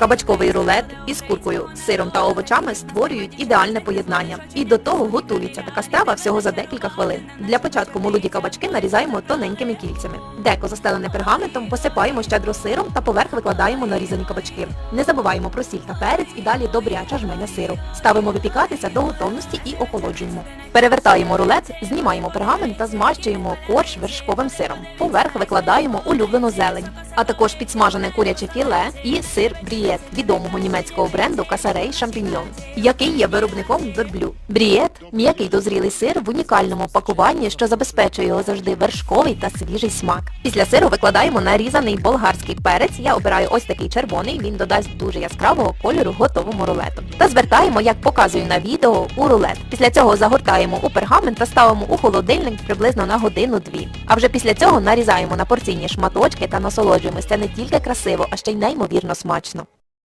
Кабачковий рулет із куркою, сиром та овочами створюють ідеальне поєднання. І до того готується така страва всього за декілька хвилин. Для початку молоді кабачки нарізаємо тоненькими кільцями. Деко застелене пергаментом посипаємо щедро сиром та поверх викладаємо нарізані кабачки. Не забуваємо про сіль та перець і далі добряча жменя сиру. Ставимо випікатися до готовності і охолоджуємо. Перевертаємо рулет, знімаємо пергамент та змащуємо корж вершковим сиром. Поверх викладаємо улюблену зелень, а також підсмажене куряче філе і сир брієт відомого німецького бренду Касарей Шампіньйон, який є виробником дорблю. Брієт м'який дозрілий сир в унікальному пакуванні, що забезпечує його завжди вершковий та свіжий смак. Після сиру викладаємо нарізаний болгарський перець. Я обираю ось такий червоний, він додасть дуже яскравого кольору готовому рулету. Та звертаємо, як показую на відео, у рулет. Після цього загортаємо у пергамент та ставимо у холодильник приблизно на годину-дві. А вже після цього нарізаємо на порційні шматочки та насолоджуємося не тільки красиво, а ще й неймовірно смачно.